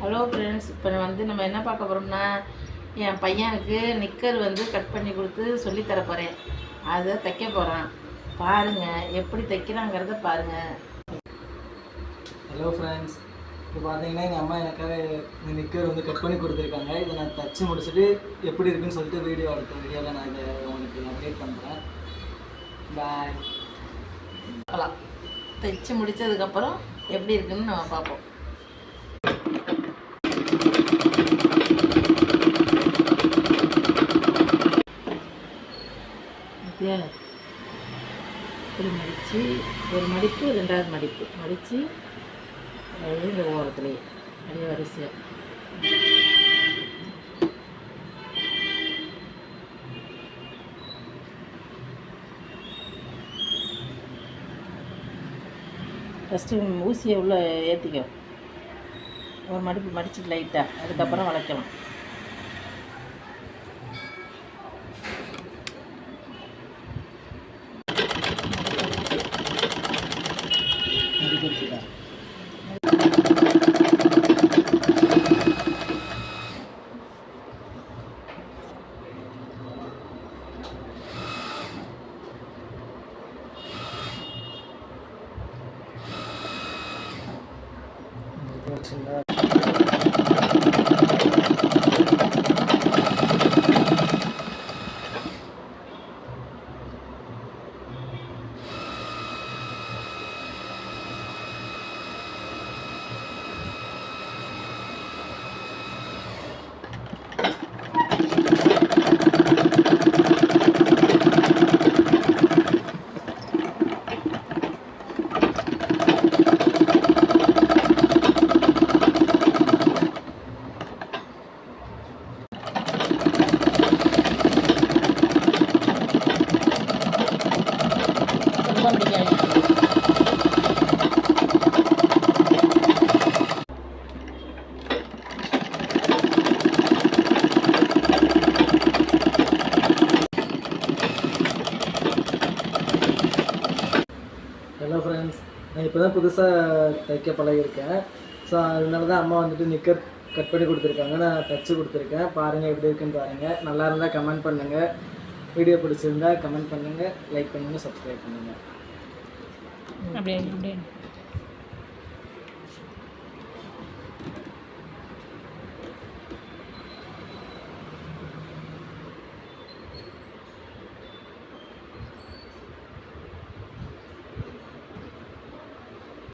Hello friends இப்போ வந்து நம்ம என்ன பார்க்க போகிறோம்னா என் பையனுக்கு நிக்கர் வந்து கட் பண்ணி கொடுத்து சொல்லித் தர போகிறேன் அதை தைக்க போகிறான் பாருங்கள் எப்படி தைக்கிறாங்கிறத பாருங்கள் ஹலோ ஃப்ரெண்ட்ஸ் இப்போ பார்த்தீங்கன்னா எங்கள் அம்மா எனக்காக இந்த நிக்கர் வந்து கட் பண்ணி கொடுத்துருக்காங்க. இதை நான் தச்சு முடிச்சுட்டு எப்படி இருக்குன்னு சொல்லிட்டு வீடியோ அடுத்த வீடியோவில் நான் இதை உங்களுக்கு அப்டேட் பண்ணுறேன் பாய் பார்க்கலாம் தைச்சு முடித்ததுக்கப்புறம் எப்படி இருக்குன்னு நம்ம பார்ப்போம் பார்த்தியா? இப்படி மடித்து ஒரு மடிப்பு ரெண்டாவது மடிப்பு மடித்து அப்படியே இந்த ஓரத்துலேயே அப்படியே வரிசையாக ஃபஸ்ட்டு ஊசியை உள்ளே ஏற்றிக்கும் ஒரு மடிப்பு மடிச்சுட்டு லைட்டாக அதுக்கப்புறம் வளைக்கலாம் important. Uh, ரொம்ப பிடிக்காது ஹலோ ஃப்ரெண்ட்ஸ் நான் இப்போ தான் புதுசாக தைக்க பழகியிருக்கேன். ஸோ அதனால தான் அம்மா வந்துட்டு நிக்கர் கட் பண்ணி கொடுத்துருக்காங்க. நான் தைச்சி கொடுத்துருக்கேன். பாருங்கள் எப்படி இருக்குன்னு பாருங்கள் நல்லா இருந்தால் கமெண்ட் பண்ணுங்கள் வீடியோ பிடிச்சிருந்தா கமெண்ட் பண்ணுங்கள் லைக் பண்ணுங்கள் சப்ஸ்கிரைப் பண்ணுங்கள் อัปเดตอัปเดต